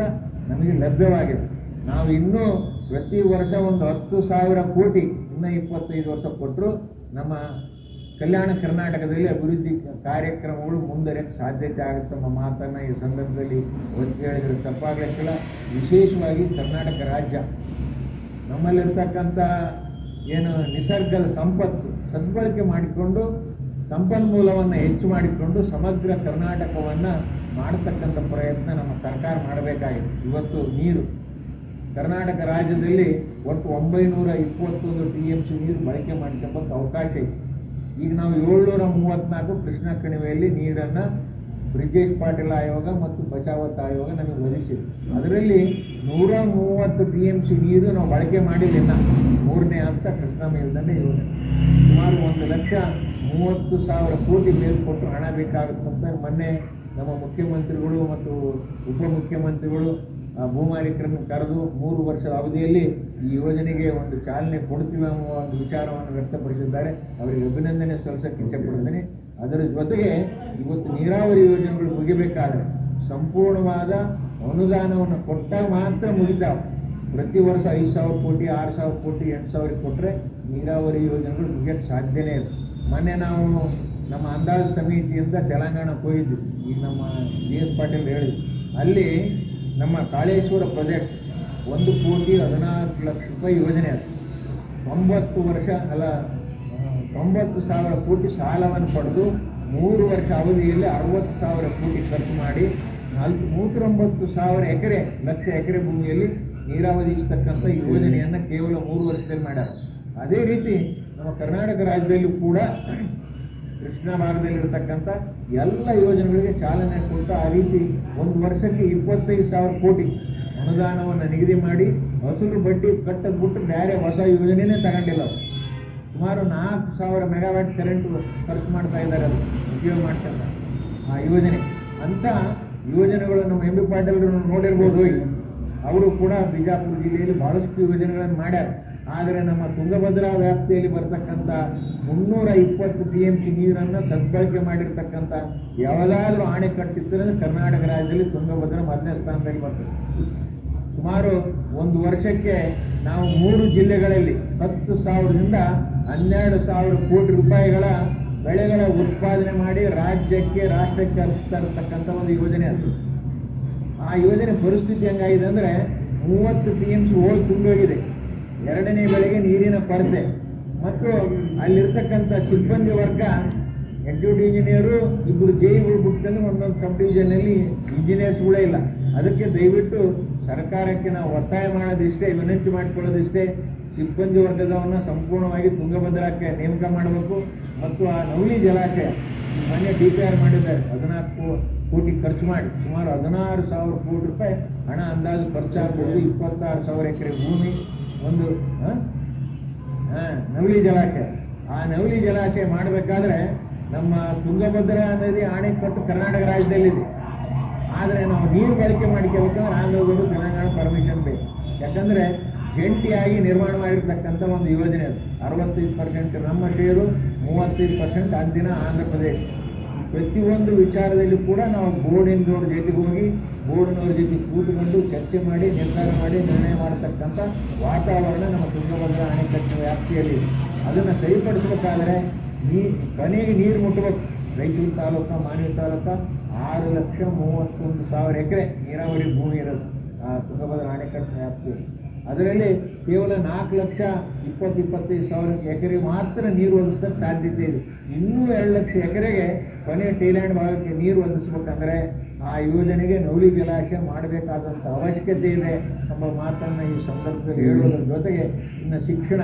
ನಮಗೆ ಲಭ್ಯವಾಗಿದೆ. ನಾವು ಇನ್ನೂ ಪ್ರತಿ ವರ್ಷ ಒಂದು ಹತ್ತು ಸಾವಿರ ಕೋಟಿ, ಇನ್ನೂ ಇಪ್ಪತ್ತೈದು ವರ್ಷ ಕೊಟ್ಟರು ನಮ್ಮ ಕಲ್ಯಾಣ ಕರ್ನಾಟಕದಲ್ಲಿ ಅಭಿವೃದ್ಧಿ ಕಾರ್ಯಕ್ರಮಗಳು ಮುಂದರೆ ಸಾಧ್ಯತೆ ಆಗುತ್ತೆ ನಮ್ಮ ಮಾತನ್ನು ಈ ಸಂದರ್ಭದಲ್ಲಿ ಒತ್ತಿ ಹೇಳಿದರೆ. ತಪ್ಪಾಗಲಿಕ್ಕಿಲ್ಲ ವಿಶೇಷವಾಗಿ ಕರ್ನಾಟಕ ರಾಜ್ಯ. ನಮ್ಮಲ್ಲಿರ್ತಕ್ಕಂಥ ಏನು ನಿಸರ್ಗದ ಸಂಪತ್ತು ಸದ್ಬಳಕೆ ಮಾಡಿಕೊಂಡು, ಸಂಪನ್ಮೂಲವನ್ನು ಹೆಚ್ಚು ಮಾಡಿಕೊಂಡು ಸಮಗ್ರ ಕರ್ನಾಟಕವನ್ನು ಮಾಡತಕ್ಕಂಥ ಪ್ರಯತ್ನ ನಮ್ಮ ಸರ್ಕಾರ ಮಾಡಬೇಕಾಗಿದೆ. ಇವತ್ತು ನೀರು. ಕರ್ನಾಟಕ ರಾಜ್ಯದಲ್ಲಿ ಒಟ್ಟು ಒಂಬೈನೂರ ಇಪ್ಪತ್ತೊಂದು ಟಿ ಎಂ ಸಿ ನೀರು ಬಳಕೆ ಮಾಡ್ಕೊಂಬಕ್ಕೆ ಅವಕಾಶ ಇದೆ. ಈಗ ನಾವು ಏಳ್ನೂರ ಮೂವತ್ನಾಲ್ಕು ಕೃಷ್ಣ ಕಣಿವೆಯಲ್ಲಿ ನೀರನ್ನು ಬ್ರಿಜೇಶ್ ಪಾಟೀಲ್ ಆಯೋಗ ಮತ್ತು ಬಚಾವತ್ ಆಯೋಗ ನಮಗೆ ಒದಗಿಸಿದೆ. ಅದರಲ್ಲಿ ನೂರ ಮೂವತ್ತು ಟಿ ಎಂ ಸಿ ನೀರು ನಾವು ಬಳಕೆ ಮಾಡಿಲ್ಲ ಮೂರನೇ ಹಂತ ಕೃಷ್ಣ ಮೇಲ್ದಂಡೆ ಯೋಜನೆ ಸುಮಾರು ಒಂದು ಲಕ್ಷ ಮೂವತ್ತು ಸಾವಿರ ಕೋಟಿ ಮೇಲ್ಕೊಟ್ಟು ಹಣ ಬೇಕಾಗುತ್ತಂತ ಮೊನ್ನೆ ನಮ್ಮ ಮುಖ್ಯಮಂತ್ರಿಗಳು ಮತ್ತು ಉಪಮುಖ್ಯಮಂತ್ರಿಗಳು ಭೂಮಾಲೀಕರನ್ನು ಕರೆದು ಮೂರು ವರ್ಷದ ಅವಧಿಯಲ್ಲಿ ಈ ಯೋಜನೆಗೆ ಒಂದು ಚಾಲನೆ ಕೊಡ್ತೀವಿ ಅನ್ನುವ ಒಂದು ವಿಚಾರವನ್ನು ವ್ಯಕ್ತಪಡಿಸಿದ್ದಾರೆ. ಅವರಿಗೆ ಅಭಿನಂದನೆ ಸಲ್ಲಿಸಕ್ಕೆ ಇಚ್ಛೆಪಡ್ತೇನೆ ಅದರ ಜೊತೆಗೆ ಇವತ್ತು ನೀರಾವರಿ ಯೋಜನೆಗಳು ಮುಗಿಬೇಕಾದ್ರೆ ಸಂಪೂರ್ಣವಾದ ಅನುದಾನವನ್ನು ಕೊಟ್ಟಾಗ ಮಾತ್ರ ಮುಗಿತಾವ. ಪ್ರತಿ ವರ್ಷ ಐದು ಸಾವಿರ ಕೋಟಿ, ಆರು ಸಾವಿರ ಕೋಟಿ, ಎಂಟು ಸಾವಿರ ಕೊಟ್ಟರೆ ನೀರಾವರಿ ಯೋಜನೆಗಳು ಮುಗಿಯೋಕ್ಕೆ ಸಾಧ್ಯನೇ ಇಲ್ಲ. ಮೊನ್ನೆ ನಾವು ನಮ್ಮ ಅಂದಾಜು ಸಮಿತಿಯಿಂದ ತೆಲಂಗಾಣಕ್ಕೆ ಹೋಗಿದ್ವಿ. ಈಗ ನಮ್ಮ ಜಿ ಎಸ್ ಪಾಟೀಲ್ ಹೇಳಿದ್ರು. ಅಲ್ಲಿ ನಮ್ಮ ಕಾಳೇಶ್ವರ ಪ್ರಾಜೆಕ್ಟ್ ಒಂದು ಕೋಟಿ ಹದಿನಾಲ್ಕು ಲಕ್ಷ ರೂಪಾಯಿ ಯೋಜನೆ ಅದು. ತೊಂಬತ್ತು ವರ್ಷ ಅಲ್ಲ ತೊಂಬತ್ತು ಸಾವಿರ ಕೋಟಿ ಸಾಲವನ್ನು ಪಡೆದು ಮೂರು ವರ್ಷ ಅವಧಿಯಲ್ಲಿ ಅರವತ್ತು ಸಾವಿರ ಕೋಟಿ ಖರ್ಚು ಮಾಡಿ ನಾಲ್ಕು ನೂತರೊಂಬತ್ತು ಸಾವಿರ ಎಕರೆ, ಲಕ್ಷ ಎಕರೆ ಭೂಮಿಯಲ್ಲಿ ನೀರಾವರಿ ಇರ್ತಕ್ಕಂಥ ಯೋಜನೆಯನ್ನು ಕೇವಲ ಮೂರು ವರ್ಷದಲ್ಲಿ ಮಾಡ್ಯಾರ. ಅದೇ ರೀತಿ ನಮ್ಮ ಕರ್ನಾಟಕ ರಾಜ್ಯದಲ್ಲೂ ಕೂಡ ಕೃಷ್ಣ ಭಾಗದಲ್ಲಿರ್ತಕ್ಕಂಥ ಎಲ್ಲ ಯೋಜನೆಗಳಿಗೆ ಚಾಲನೆ ಕೊಟ್ಟು ಆ ರೀತಿ ಒಂದು ವರ್ಷಕ್ಕೆ ಇಪ್ಪತ್ತೈದು ಸಾವಿರ ಕೋಟಿ ಅನುದಾನವನ್ನು ನಿಗದಿ ಮಾಡಿ ವಸೂಲು ಬಡ್ಡಿ ಕಟ್ಟದ್ ಬಿಟ್ಟು ಬೇರೆ ಹೊಸ ಯೋಜನೆನೇ ತಗೊಂಡಿಲ್ಲ. ಸುಮಾರು ನಾಲ್ಕು ಸಾವಿರ ಮೆಗಾವ್ಯಾಟ್ ಕರೆಂಟ್ ಖರ್ಚು ಮಾಡ್ತಾ ಇದ್ದಾರೆ ಅದು ಉಪಯೋಗ ಮಾಡ್ತಾರೆ ಆ ಯೋಜನೆ. ಅಂಥ ಯೋಜನೆಗಳನ್ನು ಎಂ ಬಿ ಪಾಟೀಲ್ ನೋಡಿರ್ಬೋದು ಹೋಗಿ ಅವರು ಕೂಡ ಬಿಜಾಪುರ ಜಿಲ್ಲೆಯಲ್ಲಿ ಬಹಳಷ್ಟು ಯೋಜನೆಗಳನ್ನು ಮಾಡ್ಯಾರ. ಆದರೆ ನಮ್ಮ ತುಂಗಭದ್ರಾ ವ್ಯಾಪ್ತಿಯಲ್ಲಿ ಬರ್ತಕ್ಕಂಥ ಮುನ್ನೂರ ಇಪ್ಪತ್ತು ಟಿ ಎಂ ಸಿ ನೀರನ್ನು ಸದ್ಬಳಕೆ ಮಾಡಿರ್ತಕ್ಕಂಥ ಯಾವುದಾದ್ರೂ ಅಣೆಕಟ್ಟಿದ್ದರೆ ಕರ್ನಾಟಕ ರಾಜ್ಯದಲ್ಲಿ ತುಂಗಭದ್ರಾ ಮೊದಲನೇ ಸ್ಥಾನದಲ್ಲಿ ಬರ್ತದೆ. ಸುಮಾರು ಒಂದು ವರ್ಷಕ್ಕೆ ನಾವು ಮೂರು ಜಿಲ್ಲೆಗಳಲ್ಲಿ ಹತ್ತು ಸಾವಿರದಿಂದ ಹನ್ನೆರಡು ಸಾವಿರ ಕೋಟಿ ರೂಪಾಯಿಗಳ ಬೆಳೆಗಳ ಉತ್ಪಾದನೆ ಮಾಡಿ ರಾಜ್ಯಕ್ಕೆ, ರಾಷ್ಟ್ರಕ್ಕೆ ಹರಿಸ್ತಾ ಇರತಕ್ಕಂಥ ಒಂದು ಯೋಜನೆ ಅದು. ಆ ಯೋಜನೆ ಪರಿಸ್ಥಿತಿ ಹೆಂಗಾಗಿದೆ ಅಂದರೆ ಮೂವತ್ತು ಟಿ ಎಂ ಸಿ ಹೋಗಿ ತುಂಬೋಗಿದೆ ಎರಡನೇ ಬೆಳೆಗೆ ನೀರಿನ ಕೊರತೆ. ಮತ್ತು ಅಲ್ಲಿರ್ತಕ್ಕಂಥ ಸಿಬ್ಬಂದಿ ವರ್ಗ ಎಕ್ಸಿಕ್ಯೂಟಿವ್ ಇಂಜಿನಿಯರು ಇಬ್ಬರು ಜೈಗಳು ಬಿಟ್ಟಂದ್ರೆ ಒಂದೊಂದು ಸಬ್ ಡಿವಿಷನಲ್ಲಿ ಇಂಜಿನಿಯರ್ಸ್ಗಳೇ ಇಲ್ಲ. ಅದಕ್ಕೆ ದಯವಿಟ್ಟು ಸರ್ಕಾರಕ್ಕೆ ನಾವು ಒತ್ತಾಯ ಮಾಡೋದಿಷ್ಟೇ, ವಿನಂತಿ ಮಾಡಿಕೊಳ್ಳೋದಿಷ್ಟೇ. ಸಿಬ್ಬಂದಿ ವರ್ಗದವನ್ನು ಸಂಪೂರ್ಣವಾಗಿ ತುಂಗಭದ್ರಕ್ಕೆ ನೇಮಕ ಮಾಡಬೇಕು. ಮತ್ತು ಆ ನವಲಿ ಜಲಾಶಯ ಮೊನ್ನೆ ಡಿ ಪಿ ಆರ್ ಮಾಡಿದ್ದಾರೆ. ಹದಿನಾಲ್ಕು ಕೋಟಿ ಖರ್ಚು ಮಾಡಿ. ಸುಮಾರು ಹದಿನಾರು ಸಾವಿರ ಕೋಟಿ ರೂಪಾಯಿ ಹಣ ಅಂದಾಜು ಖರ್ಚಾಗ್ಬೋದು. ಇಪ್ಪತ್ತಾರು ಸಾವಿರ ಎಕರೆ ಭೂಮಿ. ಒಂದು ನವಲಿ ಜಲಾಶಯ. ಆ ನವಲಿ ಜಲಾಶಯ ಮಾಡಬೇಕಾದ್ರೆ ನಮ್ಮ ತುಂಗಭದ್ರಾ ನದಿ ಅಣೆಕಟ್ಟು ಕರ್ನಾಟಕ ರಾಜ್ಯದಲ್ಲಿದೆ. ಆದರೆ ನಾವು ನೀರು ಬಳಕೆ ಮಾಡ್ಕೋಬೇಕಂದ್ರೆ ಆಂಧ್ರದವರು ತೆಲಂಗಾಣ ಪರ್ಮಿಷನ್ ಬೇಕು. ಯಾಕಂದರೆ ಜಂಟಿಯಾಗಿ ನಿರ್ಮಾಣ ಮಾಡಿರ್ತಕ್ಕಂಥ ಒಂದು ಯೋಜನೆ ಅದು. ಅರವತ್ತೈದು ಪರ್ಸೆಂಟ್ ನಮ್ಮ ಶೇರು, ಮೂವತ್ತೈದು ಪರ್ಸೆಂಟ್ ಅಂದಿನ ಆಂಧ್ರ ಪ್ರದೇಶ ಪ್ರತಿಯೊಂದು ವಿಚಾರದಲ್ಲಿ ಕೂಡ ನಾವು ಬೋರ್ಡಿನವ್ರ ಜೊತೆಗೆ ಹೋಗಿ, ಬೋರ್ಡಿನವ್ರ ಜೊತೆ ಕೂತ್ಕೊಂಡು ಚರ್ಚೆ ಮಾಡಿ, ನಿರ್ಧಾರ ಮಾಡಿ, ನಿರ್ಣಯ ಮಾಡತಕ್ಕಂಥ ವಾತಾವರಣ ನಮ್ಮ ತುಂಗಭದ್ರಾ ಅಣೆಕಟ್ಟಿನ ವ್ಯಾಪ್ತಿಯಲ್ಲಿ ಅದನ್ನು ಸರಿಪಡಿಸಬೇಕಾದ್ರೆ ನೀ, ಕೊನೆಗೆ ನೀರು ಮುಟ್ಟಬೇಕು. ರಾಯಚೂರು ತಾಲೂಕು ಮಾನವಿ ತಾಲೂಕು ಆರು ಲಕ್ಷ ಮೂವತ್ತೊಂದು ಸಾವಿರ ಎಕರೆ ನೀರಾವರಿ ಭೂಮಿ ಇರೋದು, ಆ ತುಂಗಭದ್ರಾ ಅಣೆಕಟ್ಟಿನ ವ್ಯಾಪ್ತಿಯಲ್ಲಿ. ಅದರಲ್ಲಿ ಕೇವಲ ನಾಲ್ಕು ಲಕ್ಷ ಇಪ್ಪತ್ತು ಇಪ್ಪತ್ತೈದು ಸಾವಿರ ಎಕರೆ ಮಾತ್ರ ನೀರು ಒದಗಿಸೋಕ್ಕೆ ಸಾಧ್ಯತೆ ಇದೆ. ಇನ್ನೂ ಎರಡು ಲಕ್ಷ ಎಕರೆಗೆ ಕೊನೆ ಟೈಲ್ಯಾಂಡ್ ಭಾಗಕ್ಕೆ ನೀರು ಒದಗಿಸ್ಬೇಕಂದ್ರೆ ಆ ಯೋಜನೆಗೆ ನೌಲಿ ಜಲಾಶಯ ಮಾಡಬೇಕಾದಂಥ ಅವಶ್ಯಕತೆ ಇದೆ ಎಂಬ ಮಾತನ್ನು ಈ ಸಂದರ್ಭದಲ್ಲಿ ಹೇಳುವುದರ ಜೊತೆಗೆ ಇನ್ನು ಶಿಕ್ಷಣ.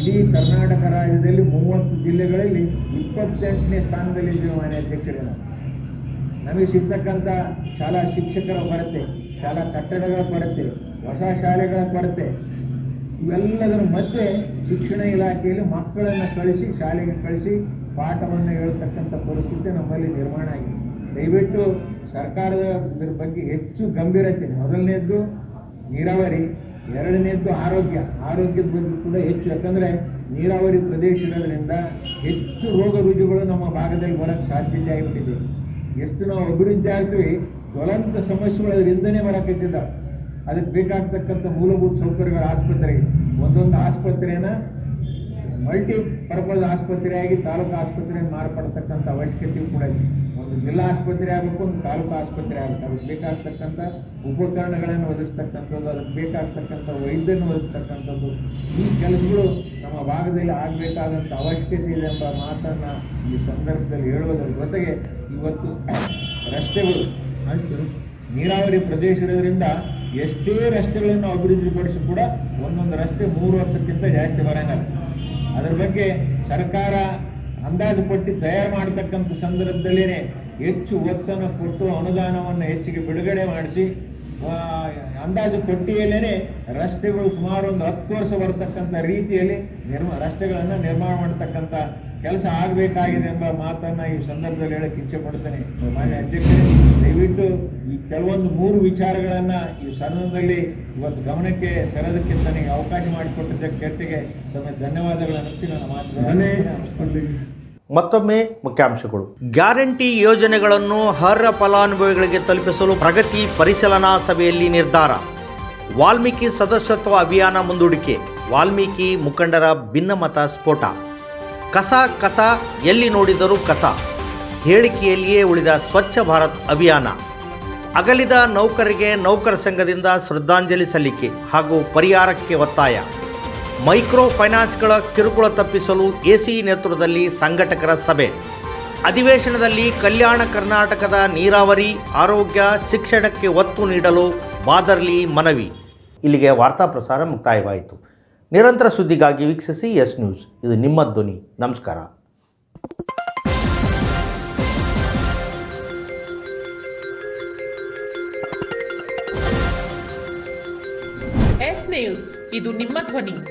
ಇಡೀ ಕರ್ನಾಟಕ ರಾಜ್ಯದಲ್ಲಿ ಮೂವತ್ತು ಜಿಲ್ಲೆಗಳಲ್ಲಿ ಇಪ್ಪತ್ತೆಂಟನೇ ಸ್ಥಾನದಲ್ಲಿದ್ದೇವೆ ಮಾನ್ಯ ಅಧ್ಯಕ್ಷರೇ ನಾವು. ನಮಗೆ ಸಿಗ್ತಕ್ಕಂಥ ಶಾಲಾ ಶಿಕ್ಷಕರ ಕೊರತೆ ಶಾಲಾ ಕಟ್ಟಡಗಳ ಕೊರತೆ ಹೊಸ ಶಾಲೆಗಳ ಕೊರತೆ. ಇವೆಲ್ಲದರ ಮಧ್ಯೆ ಶಿಕ್ಷಣ ಇಲಾಖೆಯಲ್ಲಿ ಮಕ್ಕಳನ್ನು ಕಳಿಸಿ, ಶಾಲೆಗೆ ಕಳಿಸಿ ಪಾಠವನ್ನು ಹೇಳ್ತಕ್ಕಂಥ ಪರಿಸ್ಥಿತಿ ನಮ್ಮಲ್ಲಿ ನಿರ್ಮಾಣ ಆಗಿದೆ. ದಯವಿಟ್ಟು ಸರ್ಕಾರದ ಇದ್ರ ಬಗ್ಗೆ ಹೆಚ್ಚು ಗಂಭೀರತೆ, ಮೊದಲನೇದ್ದು ನೀರಾವರಿ, ಎರಡನೇದ್ದು ಆರೋಗ್ಯ. ಆರೋಗ್ಯದ ಬಗ್ಗೆ ಕೂಡ ಹೆಚ್ಚು, ಯಾಕಂದರೆ ನೀರಾವರಿ ಪ್ರದೇಶ ಇರೋದ್ರಿಂದ ಹೆಚ್ಚು ರೋಗ ರುಜುಗಳು ನಮ್ಮ ಭಾಗದಲ್ಲಿ ಬರೋಕ್ಕೆ ಸಾಧ್ಯತೆ ಆಗಿಬಿಟ್ಟಿದೆ. ಎಷ್ಟು ನಾವು ಅಭಿವೃದ್ಧಿ ಆಗ್ತೀವಿ, ಜ್ವಲಂತ ಸಮಸ್ಯೆಗಳು ಅದರಿಂದನೇ ಬರಕತ್ತಿದ್ದಾವೆ ಅದಕ್ಕೆ ಬೇಕಾಗ್ತಕ್ಕಂಥ ಮೂಲಭೂತ ಸೌಕರ್ಯಗಳ ಆಸ್ಪತ್ರೆಗೆ ಒಂದೊಂದು ಆಸ್ಪತ್ರೆನ ಮಲ್ಟಿ ಪರ್ಪಸ್ ಆಸ್ಪತ್ರೆಯಾಗಿ ತಾಲೂಕು ಆಸ್ಪತ್ರೆಯನ್ನು ಮಾರ್ಪಡ್ತಕ್ಕಂಥ ಅವಶ್ಯಕತೆ ಕೂಡ ಇದೆ. ಒಂದು ಜಿಲ್ಲಾ ಆಸ್ಪತ್ರೆ ಆಗಬೇಕು, ಒಂದು ತಾಲೂಕು ಆಸ್ಪತ್ರೆ ಆಗಬೇಕು. ಅದಕ್ಕೆ ಬೇಕಾಗ್ತಕ್ಕಂಥ ಉಪಕರಣಗಳನ್ನು ಒದಗಿಸ್ತಕ್ಕಂಥದ್ದು, ಅದಕ್ಕೆ ಬೇಕಾಗ್ತಕ್ಕಂಥ ವೈದ್ಯನ ಒದಗಿಸ್ತಕ್ಕಂಥದ್ದು. ಈ ಕೆಲಸಗಳು ನಮ್ಮ ಭಾಗದಲ್ಲಿ ಆಗಬೇಕಾದಂಥ ಅವಶ್ಯಕತೆ ಇದೆ ಎಂಬ ಮಾತನ್ನು ಈ ಸಂದರ್ಭದಲ್ಲಿ ಹೇಳುವುದರ ಜೊತೆಗೆ ಇವತ್ತು ರಸ್ತೆಗಳು. ನೀರಾವರಿ ಪ್ರದೇಶ ಇರೋದ್ರಿಂದ ಎಷ್ಟೇ ರಸ್ತೆಗಳನ್ನು ಅಭಿವೃದ್ಧಿಪಡಿಸಿ ಕೂಡ ಒಂದೊಂದು ರಸ್ತೆ ಮೂರು ವರ್ಷಕ್ಕಿಂತ ಜಾಸ್ತಿ ಬರೋಂಗಲ್ಲ ಅದರ ಬಗ್ಗೆ ಸರ್ಕಾರ ಅಂದಾಜು ಪಟ್ಟಿ ತಯಾರು ಮಾಡತಕ್ಕಂಥ ಸಂದರ್ಭದಲ್ಲೇ ಹೆಚ್ಚು ಒತ್ತನ್ನು ಕೊಟ್ಟು ಅನುದಾನವನ್ನು ಹೆಚ್ಚಿಗೆ ಬಿಡುಗಡೆ ಮಾಡಿಸಿ ಅಂದಾಜು ಪಟ್ಟಿಯಲ್ಲೇ ರಸ್ತೆಗಳು ಸುಮಾರು ಒಂದು ಹತ್ತು ವರ್ಷ ಬರತಕ್ಕಂಥ ರೀತಿಯಲ್ಲಿ ನಿರ್ಮಾ ರಸ್ತೆಗಳನ್ನು ನಿರ್ಮಾಣ ಮಾಡತಕ್ಕಂಥ ಕೆಲಸ ಆಗಬೇಕಾಗಿದೆ ಎಂಬ ಮಾತನ್ನು ಈ ಸಂದರ್ಭದಲ್ಲಿ ಹೇಳಕ್ಕೆ ಇಚ್ಛೆ ಪಡ್ತೇನೆ ಮಾನ್ಯ ಅಧ್ಯಕ್ಷರೇ ದಯವಿಟ್ಟು ಈ ಕೆಲವೊಂದು ಮೂರು ವಿಚಾರಗಳನ್ನು ಈ ಸದನದಲ್ಲಿ ಇವತ್ತು ಗಮನಕ್ಕೆ ತರೋದಕ್ಕೆ ನನಗೆ ಅವಕಾಶ ಮಾಡಿಕೊಟ್ಟಿದ್ದಕ್ಕೆ ಜೊತೆಗೆ ತಮ್ಮ ಧನ್ಯವಾದಗಳನ್ನು ಹಚ್ಚಿ ನನ್ನ ಮಾತು ಮತ್ತೊಮ್ಮೆ ಮುಖ್ಯಾಂಶಗಳು. ಗ್ಯಾರಂಟಿ ಯೋಜನೆಗಳನ್ನು ಅರ್ಹ ಫಲಾನುಭವಿಗಳಿಗೆ ತಲುಪಿಸಲು ಪ್ರಗತಿ ಪರಿಶೀಲನಾ ಸಭೆಯಲ್ಲಿ ನಿರ್ಧಾರ. ವಾಲ್ಮೀಕಿ ಸದಸ್ಯತ್ವ ಅಭಿಯಾನ ಮುಂದೂಡಿಕೆ, ವಾಲ್ಮೀಕಿ ಮುಖಂಡರ ಭಿನ್ನಮತ ಸ್ಫೋಟ. ಕಸ ಕಸ, ಎಲ್ಲಿ ನೋಡಿದರೂ ಕಸ. ಹೇಳಿಕೆಯಲ್ಲಿಯೇ ಉಳಿದ ಸ್ವಚ್ಛ ಭಾರತ್ ಅಭಿಯಾನ. ಅಗಲಿದ ನೌಕರಿಗೆ ನೌಕರ ಸಂಘದಿಂದ ಶ್ರದ್ಧಾಂಜಲಿ ಸಲ್ಲಿಕೆ ಹಾಗೂ ಪರಿಹಾರಕ್ಕೆ ಒತ್ತಾಯ. ಮೈಕ್ರೋ ಫೈನಾನ್ಸ್ಗಳ ಕಿರುಕುಳ ತಪ್ಪಿಸಲು ಎಸಿ ನೇತೃತ್ವದಲ್ಲಿ ಸಂಘಟಕರ ಸಭೆ. ಅಧಿವೇಶನದಲ್ಲಿ ಕಲ್ಯಾಣ ಕರ್ನಾಟಕದ ನೀರಾವರಿ, ಆರೋಗ್ಯ, ಶಿಕ್ಷಣಕ್ಕೆ ಒತ್ತು ನೀಡಲು ಬಾದರ್ಲಿ ಮನವಿ. ಇಲ್ಲಿಗೆ ವಾರ್ತಾ ಪ್ರಸಾರ ಮುಕ್ತಾಯವಾಯಿತು. ನಿರಂತರ ಸುದ್ದಿಗಾಗಿ ವೀಕ್ಷಿಸಿ ಎಸ್ ನ್ಯೂಸ್. ಇದು ನಿಮ್ಮ ಧ್ವನಿ. ನಮಸ್ಕಾರ. S news. ಇದು ನಿಮ್ಮ ಧ್ವನಿ.